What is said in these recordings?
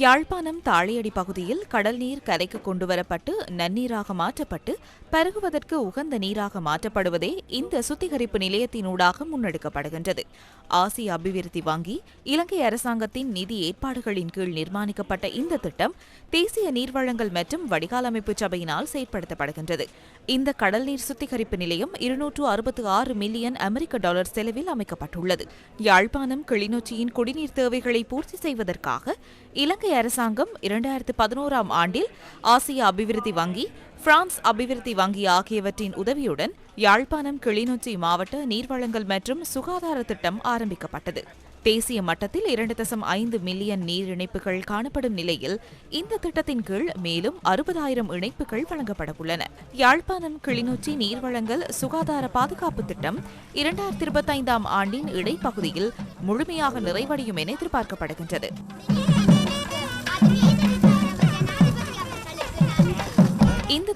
யாழ்ப்பாணம் தாழையடி பகுதியில் கடல் நீர் கரைக்கு கொண்டுவரப்பட்டு நன்னீராக மாற்றப்பட்டு பருகுவதற்கு உகந்த நீராக மாற்றப்படுவதே இந்த சுத்திகரிப்பு நிலையத்தினூடாக முன்னெடுக்கப்படுகின்றது. ஆசிய அபிவிருத்தி வங்கி இலங்கை அரசாங்கத்தின் நிதி ஏற்பாடுகளின் கீழ் நிர்மாணிக்கப்பட்ட இந்த திட்டம் தேசிய நீர்வழங்கல் மற்றும் வடிகால் அமைப்பு சபையினால் செயற்படுத்தப்படுகின்றது. இந்த கடல் நீர் சுத்திகரிப்பு நிலையம் இருநூற்று அறுபத்து ஆறு மில்லியன் அமெரிக்க டாலர் செலவில் அமைக்கப்பட்டுள்ளது. யாழ்ப்பாணம் கிளிநொச்சியின் குடிநீர் தேவைகளை பூர்த்தி செய்வதற்காக இலங்கை அரசாங்கம் இரண்டாயிரத்து பதினோராம் ஆண்டில் ஆசிய அபிவிருத்தி வங்கி பிரான்ஸ் அபிவிருத்தி வங்கி ஆகியவற்றின் உதவியுடன் யாழ்ப்பாணம் கிளிநொச்சி மாவட்ட நீர்வளங்கள் மற்றும் சுகாதார திட்டம் ஆரம்பிக்கப்பட்டது. தேசிய மட்டத்தில் இரண்டு தசம் ஐந்து மில்லியன் நீர் இணைப்புகள் காணப்படும் நிலையில் இந்த திட்டத்தின் கீழ் மேலும் அறுபதாயிரம் இணைப்புகள் வழங்கப்பட உள்ளன யாழ்ப்பாணம் கிளிநொச்சி நீர்வழங்கல் சுகாதார பாதுகாப்பு திட்டம் இரண்டாயிரத்தி இருபத்தைந்தாம் ஆண்டின் இடைப்பகுதியில் முழுமையாக நிறைவடையும் என எதிர்பார்க்கப்படுகின்றது.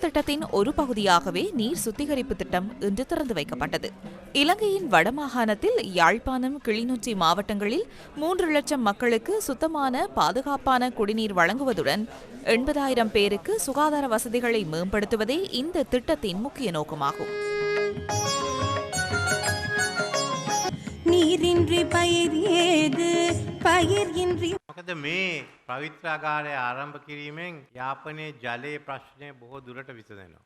திட்டத்தின் ஒரு பகுதியாகவே நீர் சுத்திகரிப்பு திட்டம் இன்று திறந்து வைக்கப்பட்டது. இலங்கையின் வடமாகாணத்தில் யாழ்ப்பாணம் கிளிநொச்சி மாவட்டங்களில் மூன்று லட்சம் மக்களுக்கு சுத்தமான பாதுகாப்பான குடிநீர் வழங்குவதுடன் எண்பதாயிரம் பேருக்கு சுகாதார வசதிகளை மேம்படுத்துவதே இந்த திட்டத்தின் முக்கிய நோக்கமாகும். நீரின்றி பயிர் ஏது பயிர் இன்றி මොකද මේ පවිත්‍රාගාරය ආරම්භ කිරීමෙන් යාපනයේ ජලයේ ප්‍රශ්නය බොහෝ දුරට විසඳෙනවා.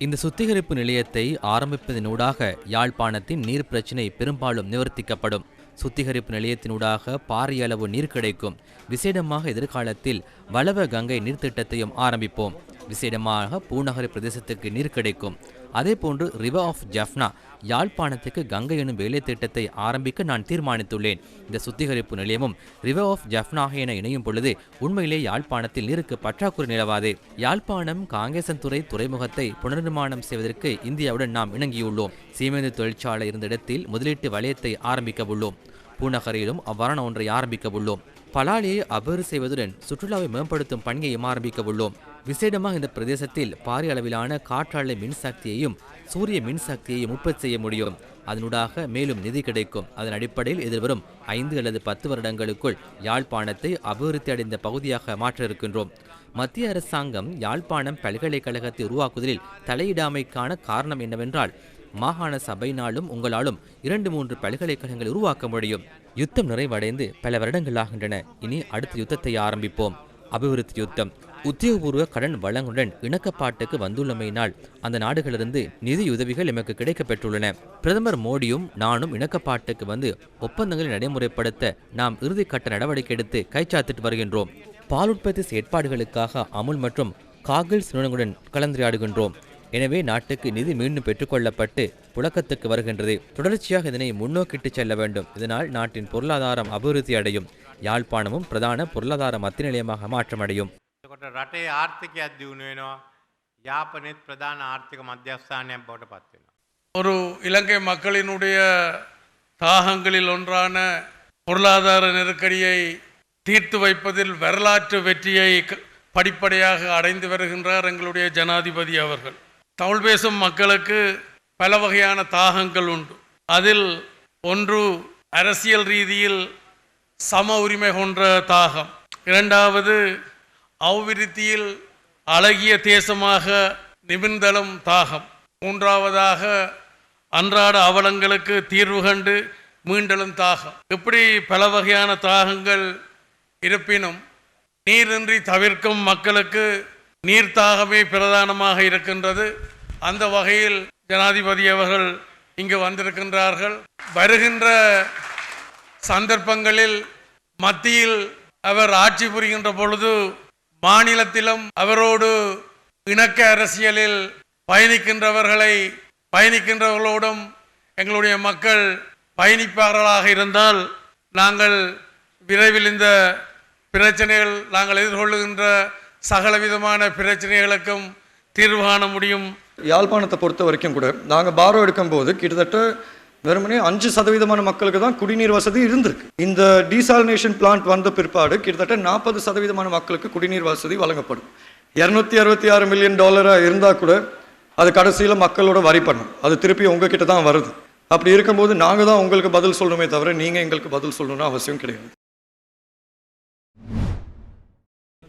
இந்த சுத்திகரிப்பு நிலையத்தை ஆரம்பிப்பதனூடாக யாழ்ப்பாணத்தின் நீர் பிரச்சினை பெரும்பாலும் நிவர்த்திக்கப்படும் சுத்திகரிப்பு நிலையத்தினூடாக பாரிய அளவு நீர் கிடைக்கும் விசேடமாக எதிர்காலத்தில் வளவ கங்கை நீர்த்திட்டத்தையும் ஆரம்பிப்போம் விசேடமாக பூநகரி பிரதேசத்துக்கு நீர் கிடைக்கும். அதே போன்று ரிவர் ஆஃப் ஜஃப்னா யாழ்ப்பாணத்துக்கு கங்கை எனும் வேலை திட்டத்தை ஆரம்பிக்க நான் தீர்மானித்துள்ளேன். இந்த சுத்திகரிப்பு நிலையமும் ரிவர் ஆஃப் ஜஃப்னாக என இணையும் பொழுது உண்மையிலே யாழ்ப்பாணத்தில் நீருக்கு பற்றாக்குறை நிலவாது. யாழ்ப்பாணம் காங்கேசன்துறை துறைமுகத்தை புனர்நிர்மாணம் செய்வதற்கு இந்தியாவுடன் நாம் இணங்கியுள்ளோம். சீமெந்து தொழிற்சாலை இருந்த இடத்தில் முதலீட்டு வலயத்தை ஆரம்பிக்க உள்ளோம் பூநகரிலும் அவ்வாறான ஒன்றை ஆரம்பிக்க உள்ளோம் பலாலியை அபேறு செய்வதுடன் சுற்றுலாவை மேம்படுத்தும் பணியையும் ஆரம்பிக்க உள்ளோம். விசேடமாக இந்த பிரதேசத்தில் பாரிய அளவிலான காற்றாலை மின்சக்தியையும் சூரிய மின்சக்தியையும் உற்பத்தி செய்ய முடியும். அதனூடாக மேலும் நிதி கிடைக்கும். அதன் அடிப்படையில் எதிர்வரும் ஐந்து அல்லது பத்து வருடங்களுக்குள் யாழ்ப்பாணத்தை அபிவிருத்தி அடைந்த பகுதியாக மாற்ற இருக்கின்றோம். மத்திய அரசாங்கம் யாழ்ப்பாணம் பல்கலைக்கழகத்தை உருவாக்குவதில் தலையிடாமைக்கான காரணம் என்னவென்றால் மாகாண சபையினாலும் உங்களாலும் இரண்டு மூன்று பல்கலைக்கழகங்களை உருவாக்க முடியும். யுத்தம் நிறைவடைந்து பல வருடங்களாகின்றன. இனி அடுத்த யுத்தத்தை ஆரம்பிப்போம். அபிவிருத்தி யுத்தம். உத்தியோகபூர்வ கடன் வழங்குடன் இணக்கப்பாட்டுக்கு வந்துள்ளமையினால் அந்த நாடுகளிலிருந்து நிதியுதவிகள் எமக்கு கிடைக்க பெற்றுள்ளன பிரதமர் மோடியும் நானும் இணக்கப்பாட்டுக்கு வந்து ஒப்பந்தங்களை நடைமுறைப்படுத்த நாம் இறுதிக்கட்ட நடவடிக்கை எடுத்து கைச்சாத்திட்டு வருகின்றோம். பால் உற்பத்தி செயற்பாடுகளுக்காக அமுல் மற்றும் காகில்ஸ் நிறுவனங்களுடன் கலந்துரையாடுகின்றோம். எனவே நாட்டுக்கு நிதி மீண்டும் பெற்றுக்கொள்ளப்பட்டு புழக்கத்துக்கு வருகின்றது தொடர்ச்சியாக இதனை முன்னோக்கிட்டு செல்ல வேண்டும் இதனால் நாட்டின் பொருளாதாரம் அபிவிருத்தி அடையும் யாழ்ப்பாணமும் பிரதான பொருளாதார மத்திய நிலையமாக மாற்றமடையும் එතකොට රටේ ආර්ථිකයක් දියුණු වෙනවා යාපනයත් ප්‍රධාන ආර්ථික මධ්‍යස්ථානයක් බවට පත්වෙනවා. ஒரு இலங்கை மக்களினுடைய தாகங்களில் ஒன்றான பொருளாதார நெருக்கடியை தீர்த்து வைப்பதில் வரலாற்று வெற்றியை க- படிப்படியாக அடைந்து வருகின்றார் எங்களுடைய ஜனாதிபதி அவர்கள் தமிழ் பேசும் மக்களுக்கு பல வகையான தாகங்கள் உண்டு. அதில் ஒன்று அரசியல் ரீதியில் சம உரிமை கொன்ற தாகம். இரண்டாவது அவ்விருத்தியில் அழகிய தேசமாக நிமிர்ந்தலும் தாகம். மூன்றாவதாக அன்றாட அவலங்களுக்கு தீர்வு கண்டு மீண்டலும் தாகம். இப்படி பல வகையான தாகங்கள் இருப்பினும் நீரின்றி தவிர்க்கும் மக்களுக்கு நீர்த்தாகமே பிரதானமாக இருக்கின்றது. அந்த வகையில் ஜனாதிபதி அவர்கள் இங்கு வந்திருக்கின்றார்கள். வருகின்ற சந்தர்ப்பங்களில் மத்தியில் அவர் ஆட்சி புரிகின்ற பொழுது மாநிலத்திலும் அவரோடு இணக்க அரசியலில் பயணிக்கின்றவர்களை பயணிக்கின்றவர்களோடும் எங்களுடைய மக்கள் பயணிப்பார்களாக இருந்தால் நாங்கள் விரைவில் இந்த பிரச்சனைகள் நாங்கள் எதிர்கொள்ளுகின்ற சகலவிதமான பிரச்சனைகளுக்கும் தீர்வு காண முடியும். யாழ்ப்பாணத்தை பொறுத்த வரைக்கும் கூட நாங்கள் பாரோ எடுக்கும்போது கிட்டத்தட்ட வெறுமனே அஞ்சு சதவீதமான மக்களுக்கு தான் குடிநீர் வசதி இருந்திருக்கு. இந்த டீசாலினேஷன் பிளான்ட் வந்த பிற்பாடு கிட்டத்தட்ட நாற்பது சதவீதமான மக்களுக்கு குடிநீர் வசதி வழங்கப்படும். இரநூத்தி அறுபத்தி ஆறு மில்லியன் டாலராக இருந்தால் கூட அது கடைசியில் மக்களோட வரி பண்ணும். அது திருப்பி உங்ககிட்ட தான் வருது. அப்படி இருக்கும்போது நாங்கள் தான் உங்களுக்கு பதில் சொல்லணுமே தவிர நீங்கள் எங்களுக்கு பதில் சொல்லணும்னு அவசியம் கிடையாது.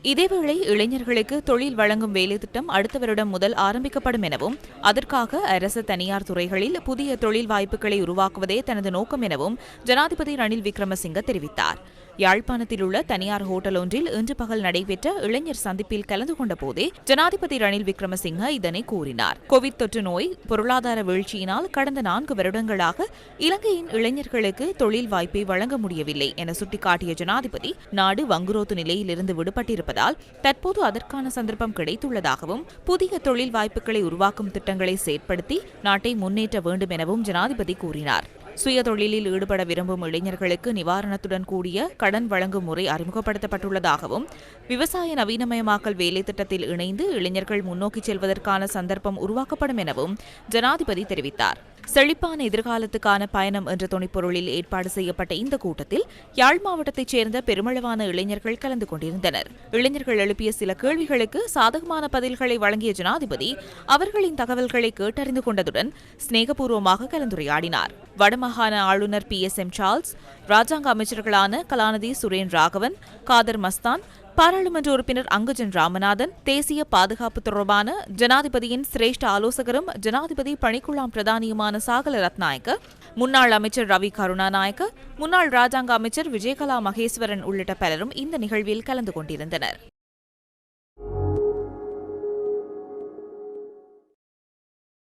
இதேவேளை இளைஞர்களுக்கு தொழில் வழங்கும் வேலை திட்டம் அடுத்த வருடம் முதல் ஆரம்பிக்கப்படும் எனவும் அதற்காக அரசு தனியார் துறைகளில் புதிய தொழில் வாய்ப்புகளை உருவாக்குவதே தனது நோக்கம் எனவும் ஜனாதிபதி ரணில் விக்ரமசிங்க தெரிவித்தார். யாழ்ப்பாணத்தில் உள்ள தனியார் ஹோட்டல் ஒன்றில் இன்று பகல் நடைபெற்ற இளைஞர் சந்திப்பில் கலந்து கொண்ட போதே ஜனாதிபதி ரணில் விக்ரமசிங்க இதனை கூறினார். கோவிட் தொற்று நோய் பொருளாதார வீழ்ச்சியினால் கடந்த நான்கு வருடங்களாக இலங்கையின் இளைஞர்களுக்கு தொழில் வாய்ப்பை வழங்க முடியவில்லை என சுட்டிக்காட்டிய ஜனாதிபதி நாடு வங்குரோத்து நிலையிலிருந்து இருப்பதால் தற்போது அதற்கான சந்தர்ப்பம் கிடைத்துள்ளதாகவும் புதிய தொழில் வாய்ப்புகளை உருவாக்கும் திட்டங்களை செயற்படுத்தி நாட்டை முன்னேற்ற வேண்டும் எனவும் ஜனாதிபதி கூறினார். சுய தொழிலில் ஈடுபட விரும்பும் இளைஞர்களுக்கு நிவாரணத்துடன் கூடிய கடன் வழங்கும் முறை அறிமுகப்படுத்தப்பட்டுள்ளதாகவும் விவசாய நவீனமயமாக்கல் வேலை திட்டத்தில் இணைந்து இளைஞர்கள் முன்னோக்கி செல்வதற்கான சந்தர்ப்பம் உருவாக்கப்படும் எனவும் ஜனாதிபதி தெரிவித்தார். செழிப்பான எதிர்காலத்துக்கான பயணம் என்ற துணைப்பொருளில் ஏற்பாடு செய்யப்பட்ட இந்த கூட்டத்தில் யாழ் மாவட்டத்தைச் சேர்ந்த பெருமளவான இளைஞர்கள் கலந்து கொண்டிருந்தனர். இளைஞர்கள் எழுப்பிய சில கேள்விகளுக்கு சாதகமான பதில்களை வழங்கிய ஜனாதிபதி அவர்களின் தகவல்களை கேட்டறிந்து கொண்டதுடன் சிநேகபூர்வமாக கலந்துரையாடினார். வடமாகாண ஆளுநர் பி எஸ் எம் சார்ல்ஸ் ராஜாங்க அமைச்சர்களான கலாநிதி சுரேன் ராகவன் காதர் மஸ்தான் பாராளுமன்ற உறுப்பினர் அங்குஜன் ராமநாதன் தேசிய பாதுகாப்பு தொடர்பான ஜனாதிபதியின் சிரேஷ்ட ஆலோசகரும் ஜனாதிபதி பணிக்குழாம் பிரதானியுமான சாகல ரத்நாயக்க முன்னாள் அமைச்சர் ரவி கருணாநாயக்க முன்னாள் ராஜாங்க அமைச்சர் விஜயகலா மகேஸ்வரன் உள்ளிட்ட பலரும் இந்த நிகழ்வில் கலந்து கொண்டிருந்தனர்.